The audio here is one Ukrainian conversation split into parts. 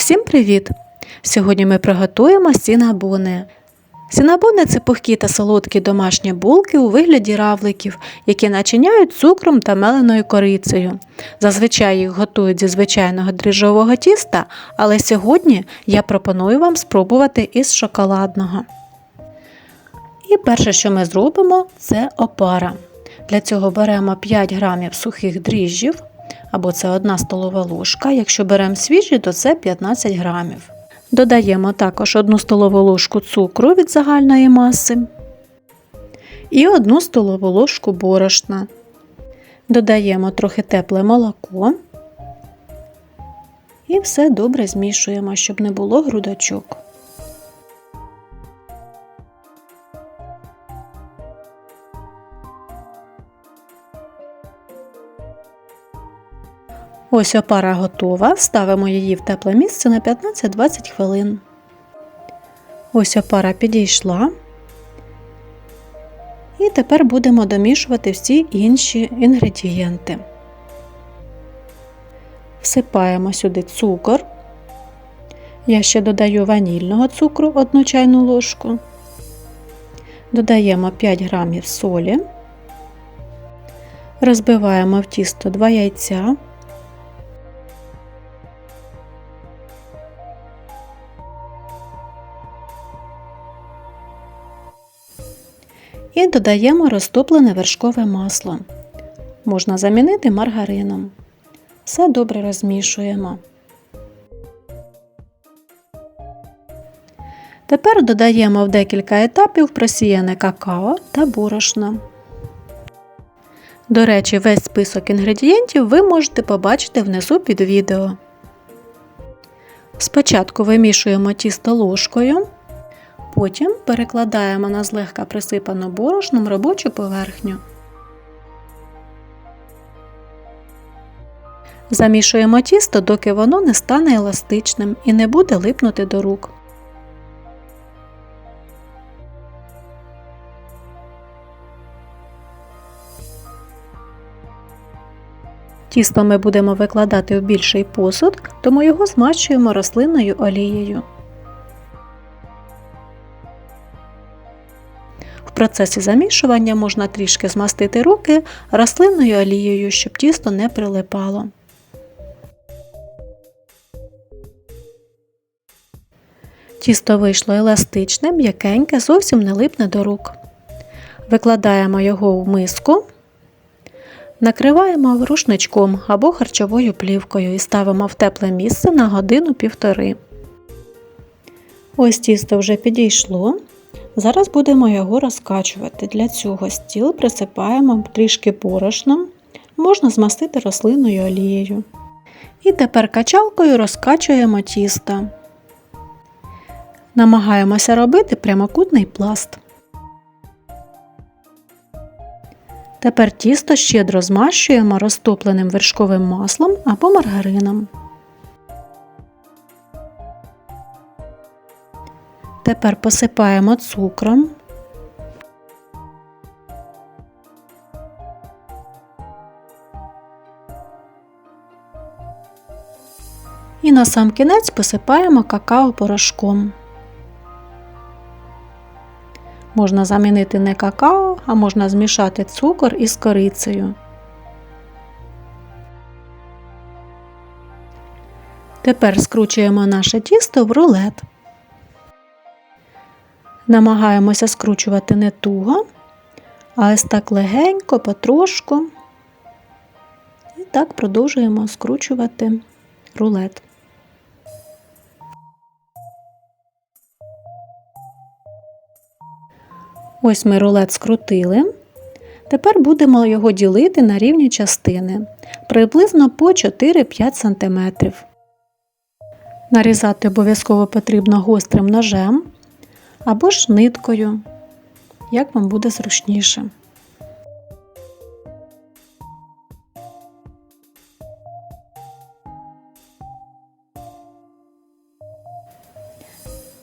Всім привіт! Сьогодні ми приготуємо сінабони. Сінабони це пухкі та солодкі домашні булки у вигляді равликів, які начиняють цукром та меленою корицею. Зазвичай їх готують зі звичайного дріжджового тіста, але сьогодні я пропоную вам спробувати із шоколадного. І перше, що ми зробимо, це опара. Для цього беремо 5 грамів сухих дріжджів, або це 1 столова ложка. Якщо беремо свіжі, то це 15 грамів. Додаємо також 1 столову ложку цукру від загальної маси і 1 столову ложку борошна. Додаємо трохи тепле молоко і все добре змішуємо, щоб не було грудочок. Ось опара готова. Ставимо її в тепле місце на 15-20 хвилин. Ось опара підійшла. І тепер будемо домішувати всі інші інгредієнти. Всипаємо сюди цукор. Я ще додаю ванільного цукру 1 чайну ложку. Додаємо 5 грамів солі. Розбиваємо в тісто 2 яйця. І додаємо розтоплене вершкове масло. Можна замінити маргарином. Все добре розмішуємо. Тепер додаємо в декілька етапів просіяне какао та борошно. До речі, весь список інгредієнтів ви можете побачити внизу під відео. Спочатку вимішуємо тісто ложкою. Потім перекладаємо на злегка присипану борошном робочу поверхню. Замішуємо тісто, доки воно не стане еластичним і не буде липнути до рук. Тісто ми будемо викладати в більший посуд, тому його змащуємо рослинною олією. Процесі замішування можна трішки змастити руки рослинною олією, щоб тісто не прилипало. Тісто вийшло еластичне, м'якеньке, зовсім не липне до рук. Викладаємо його в миску, накриваємо рушничком або харчовою плівкою і ставимо в тепле місце на годину-півтори. Ось тісто вже підійшло. Зараз будемо його розкачувати. Для цього стіл присипаємо трішки борошном, можна змастити рослинною олією. І тепер качалкою розкачуємо тісто. Намагаємося робити прямокутний пласт. Тепер тісто щедро змащуємо розтопленим вершковим маслом або маргарином. Тепер посипаємо цукром. І на сам кінець посипаємо какао порошком. Можна замінити не какао, а можна змішати цукор із корицею. Тепер скручуємо наше тісто в рулет. Намагаємося скручувати не туго, а ось так легенько, потрошку. І так продовжуємо скручувати рулет. Ось ми рулет скрутили. Тепер будемо його ділити на рівні частини приблизно по 4-5 см. Нарізати обов'язково потрібно гострим ножем або ж ниткою, як вам буде зручніше.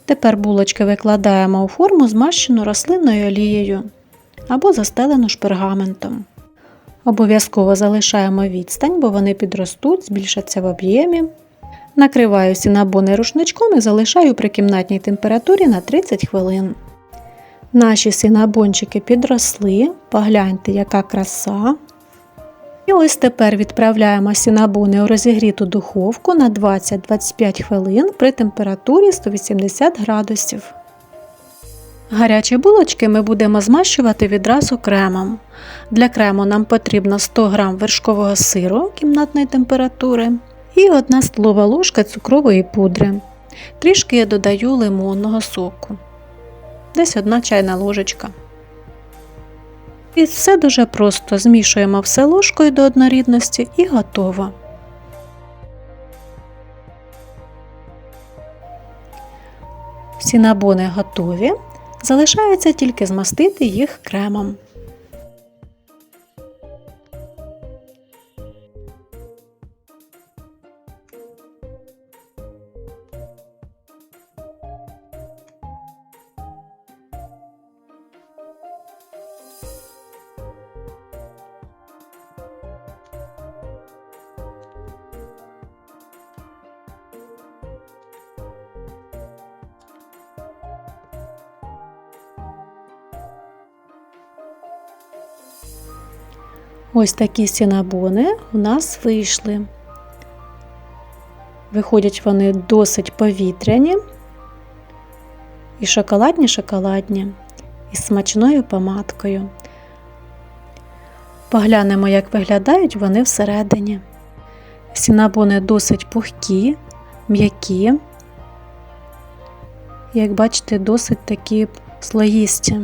Тепер булочки викладаємо у форму, змащену рослинною олією або застелену шпергаментом. Обов'язково залишаємо відстань, бо вони підростуть, збільшаться в об'ємі. Накриваю сінабони рушничком і залишаю при кімнатній температурі на 30 хвилин. Наші синабончики підросли, погляньте, яка краса. І ось тепер відправляємо сінабони у розігріту духовку на 20-25 хвилин при температурі 180 градусів. Гарячі булочки ми будемо змащувати відразу кремом. Для крему нам потрібно 100 г вершкового сиру кімнатної температури і 1 столова ложка цукрової пудри. Трішки я додаю лимонного соку. Десь 1 чайна ложечка. І все дуже просто. Змішуємо все ложкою до однорідності і готово. Сінабони готові. Залишається тільки змастити їх кремом. Ось такі сінабони у нас вийшли. Виходять вони досить повітряні і шоколадні-шоколадні, із смачною помадкою. Поглянемо, як виглядають вони всередині. Сінабони досить пухкі, м'які, як бачите, досить такі слоїсті.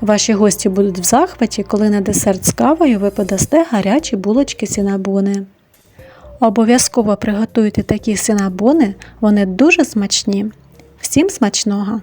Ваші гості будуть в захваті, коли на десерт з кавою ви подасте гарячі булочки сінабони. Обов'язково приготуйте такі синабони, вони дуже смачні. Всім смачного!